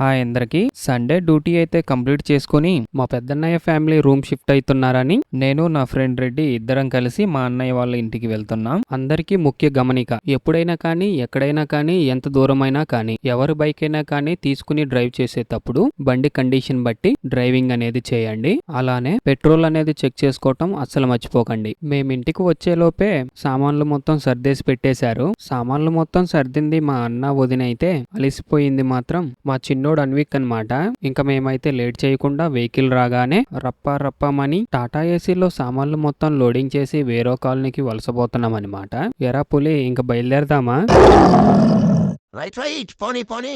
Hi అందరికి. Sunday duty అయితే complete చేసుకుని మా పెద్దన్నయ్య ఫ్యామిలీ రూమ్ షిఫ్ట్ అవుతున్నారని నేను నా ఫ్రెండ్ రెడ్డి ఇద్దరం కలిసి మా అన్నయ్య వాళ్ళ ఇంటికి వెళ్తున్నాం. అందరికీ ముఖ్య గమనిక ఎప్పుడైనా కానీ ఎక్కడైనా కానీ ఎంత దూరమైనా కానీ ఎవరి బైక్ అయినా కానీ తీసుకుని డ్రైవ్ చేసేటప్పుడు బండి కండిషన్ బట్టి డ్రైవింగ్ అనేది చేయండి. అలానే పెట్రోల్ అనేది చెక్ చేసుకోవటం అస్సలు మర్చిపోకండి. మేము ఇంటికి వచ్చేలోపే సామాన్లు మొత్తం సర్దేసి పెట్టేశారు. సామాన్లు మొత్తం సర్దింది మా అన్న వదిన అయితే అలిసిపోయింది మాత్రం మా చిన్న చిన్నోడు అన్విక్ అన్నమాట. ఇంకా మేమైతే లేట్ చేయకుండా వెహికల్ రాగానే రప్ప రప్పమని టాటా ఏసీలో సామాన్లు మొత్తం లోడింగ్ చేసి వేరే కాలనీకి వలసపోతున్నాం అనమాట ఎరా పులి ఇంకా బయలుదేరదామా? రైట్ రైట్ పోనీ పోనీ.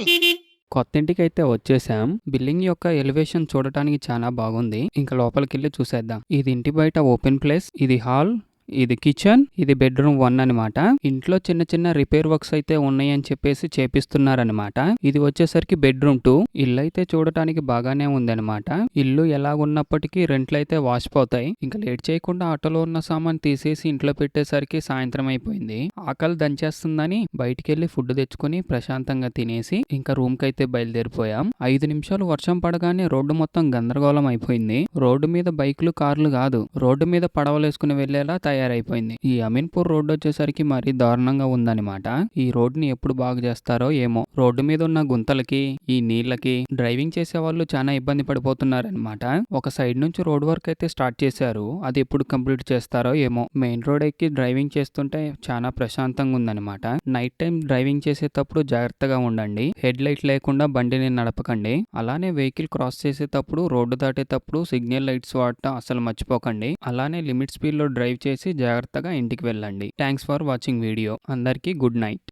కొత్త ఇంటికి అయితే వచ్చేసాం. బిల్డింగ్ యొక్క ఎలివేషన్ చూడటానికి చాలా బాగుంది. ఇంకా లోపలికి వెళ్ళి చూసేద్దాం. ఇది ఇంటి బయట ఓపెన్ ప్లేస్ ఇది హాల్ ఇది కిచెన్ ఇది బెడ్రూమ్ వన్ అనమాట ఇంట్లో చిన్న చిన్న రిపేర్ వర్క్స్ అయితే ఉన్నాయని చెప్పేసి చేపిస్తున్నారనమాట ఇది వచ్చేసరికి బెడ్రూమ్ టూ. ఇల్లు అయితే చూడటానికి బాగానే ఉందనమాట ఇల్లు ఎలాగున్నప్పటికీ రెంట్లు అయితే వాసిపోతాయి ఇంకా లేట్ చేయకుండా ఆటోలో ఉన్న సామాన్ తీసేసి ఇంట్లో పెట్టేసరికి సాయంత్రం అయిపోయింది. ఆకలి దంచేస్తుందని బయటికి వెళ్ళి ఫుడ్ తెచ్చుకొని ప్రశాంతంగా తినేసి ఇంకా రూమ్కి అయితే బయలుదేరిపోయాం. ఐదు నిమిషాలు వర్షం పడగానే రోడ్డు మొత్తం గందరగోళం అయిపోయింది. రోడ్డు మీద బైక్లు కార్లు కాదు. రోడ్డు మీద పడవలేసుకుని వెళ్ళేలా తయారైపోయింది. ఈ అమీన్పూర్ రోడ్డు వచ్చేసరికి మరీ దారుణంగా ఉందన్నమాట. ఈ రోడ్డుని ఎప్పుడు బాగు చేస్తారో ఏమో. రోడ్డు మీద ఉన్న గుంతలకి ఈ నీళ్ళకి డ్రైవింగ్ చేసే వాళ్ళు చాలా ఇబ్బంది పడిపోతున్నారనమాట ఒక సైడ్ నుంచి రోడ్ వర్క్ అయితే స్టార్ట్ చేశారు. అది ఎప్పుడు కంప్లీట్ చేస్తారో ఏమో. మెయిన్ రోడ్ ఎక్కి డ్రైవింగ్ చేస్తుంటే చాలా ప్రశాంతంగా ఉందన్నమాట. నైట్ టైం డ్రైవింగ్ చేసేటప్పుడు జాగ్రత్తగా ఉండండి. హెడ్ లైట్ లేకుండా బండిని నడపకండి. అలానే వెహికల్ క్రాస్ చేసేటప్పుడు రోడ్డు దాటేటప్పుడు సిగ్నల్ లైట్స్ వాడటం అసలు మర్చిపోకండి. అలానే లిమిట్ స్పీడ్లో డ్రైవ్ చేసి చేసి జాగ్రత్తగా ఇంటికి వెళ్ళండి. థ్యాంక్స్ ఫర్ వాచింగ్ వీడియో అందరికీ గుడ్ నైట్